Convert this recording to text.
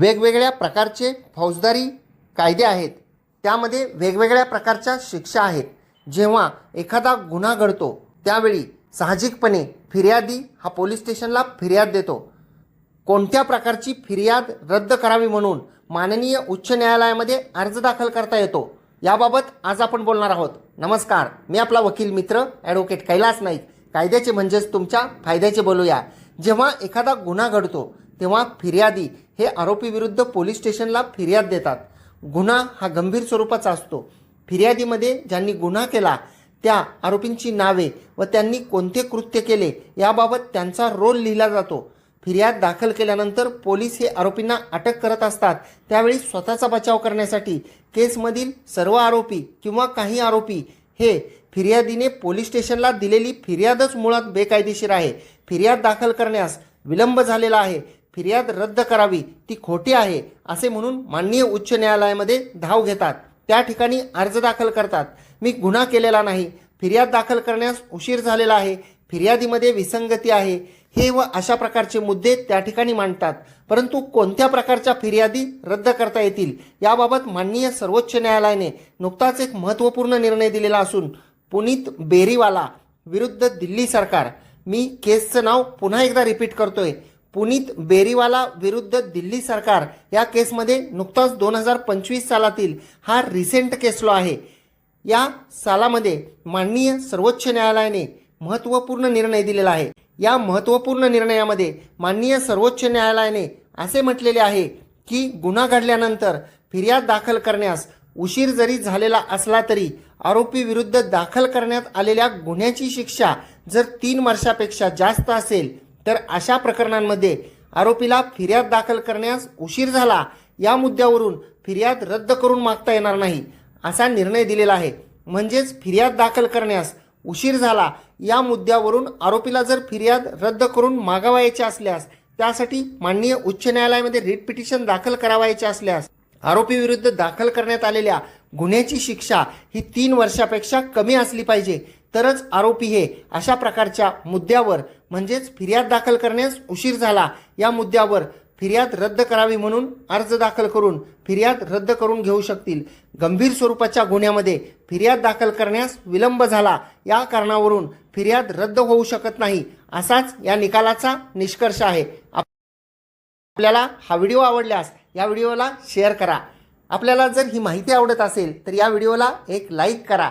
वेगवेगळ्या प्रकारचे फौजदारी कायदे आहेत. त्यामध्ये वेगवेगळ्या प्रकारच्या शिक्षा आहेत. जेव्हा एखादा गुन्हा घडतो त्यावेळी साहजिकपणे फिर्यादी हा पोलीस स्टेशनला फिर्याद देतो. कोणत्या प्रकारची फिर्याद रद्द करावी म्हणून माननीय उच्च न्यायालयामध्ये अर्ज दाखल करता येतो याबाबत आज आपण बोलणार आहोत. नमस्कार मी आपला वकील मित्र ॲडव्होकेट कैलास नाईक. कायद्याचे म्हणजेच तुमच्या फायद्याचे बोलूया. जेव्हा एखादा गुन्हा घडतो तेव्हा फिर्यादी हे आरोपीविरुद्ध पोलीस स्टेशनला फिर्याद देतात. गुन्हा हा गंभीर स्वरूपाचा असतो. फिर्यादीमध्ये ज्यांनी गुन्हा केला त्या आरोपींची नावे व त्यांनी कोणते कृत्य केले याबाबत त्यांचा रोल लिहिला जातो. फिर्याद दाखल केल्यानंतर पोलीस हे आरोपींना अटक करत असतात. त्यावेळी स्वतःचा बचाव करण्यासाठी केसमधील सर्व आरोपी किंवा काही आरोपी हे फिर्यादीने पोलीस स्टेशनला दिलेली फिर्यादच मुळात बेकायदेशीर आहे. फिर्याद दाखल करण्यास विलंब झालेला आहे. फिर्याद रद्द करावी ती खोटी आहे असे म्हणून माननीय उच्च न्यायालयामध्ये धाव घेतात. त्या ठिकाणी अर्ज दाखल करतात. मी गुन्हा केलेला नाही. फिर्याद दाखल करण्यास उशीर झालेला आहे. फिर्यादीमध्ये विसंगती आहे. हे व अशा प्रकारचे मुद्दे त्या ठिकाणी मांडतात. परंतु कोणत्या प्रकारच्या फिर्यादी रद्द करता येतील याबाबत माननीय सर्वोच्च न्यायालयाने नुकताच एक महत्त्वपूर्ण निर्णय दिलेला असून पुनीत बेरीवाला विरुद्ध दिल्ली सरकार. मी केसचं नाव पुन्हा एकदा रिपीट करतोय. पुनीत बेरीवाला विरुद्ध दिल्ली सरकार या केसमध्ये नुकताच दोन हजार पंचवीस सालातील हा रिसेंट केस लॉ आहे. या सालामध्ये माननीय सर्वोच्च न्यायालयाने महत्त्वपूर्ण निर्णय दिलेला आहे. या महत्त्वपूर्ण निर्णयामध्ये माननीय सर्वोच्च न्यायालयाने असे म्हटलेले आहे की गुन्हा घडल्यानंतर फिर्याद दाखल करण्यास उशीर जरी झालेला असला तरी आरोपी विरुद्ध दाखल करण्यात आलेल्या गुन्ह्याची शिक्षा जर तीन वर्षापेक्षा जास्त असेल तर अशा प्रकरणांमध्ये आरोपीला फिर्याद दाखल करण्यास उशीर झाला. या मुद्द्यावरून फिर्याद रद्द करून मागता येणार नाही असा निर्णय दिलेला आहे. म्हणजेच फिर्याद दाखल करण्यास उशीर झाला. या मुद्द्यावरून आरोपीला जर फिर्याद रद्द करून मागावायचे असल्यास त्यासाठी माननीय उच्च न्यायालयामध्ये रिट पिटिशन दाखल करावायचे असल्यास आरोपी विरुद्ध दाखल करण्यात आलेल्या गुन्ह्याची शिक्षा ही तीन वर्षापेक्षा कमी असली पाहिजे. तरच आरोपी हे अशा प्रकारच्या मुद्द्यावर म्हणजेच फिर्याद दाखल करण्यास उशीर झाला. या मुद्द्यावर फिर्याद रद्द करावी म्हणून अर्ज दाखल करून फिर्याद रद्द करून घेऊ शकतील. गंभीर स्वरूपाच्या गुन्ह्यामध्ये फिर्याद दाखल करण्यास विलंब झाला. या कारणावरून फिर्याद रद्द होऊ शकत नाही असाच या निकालाचा निष्कर्ष आहे. आपल्याला हा व्हिडिओ आवडल्यास या व्हिडिओला शेअर करा. आपल्याला जर ही माहिती आवडत असेल तर या व्हिडिओला एक लाईक करा.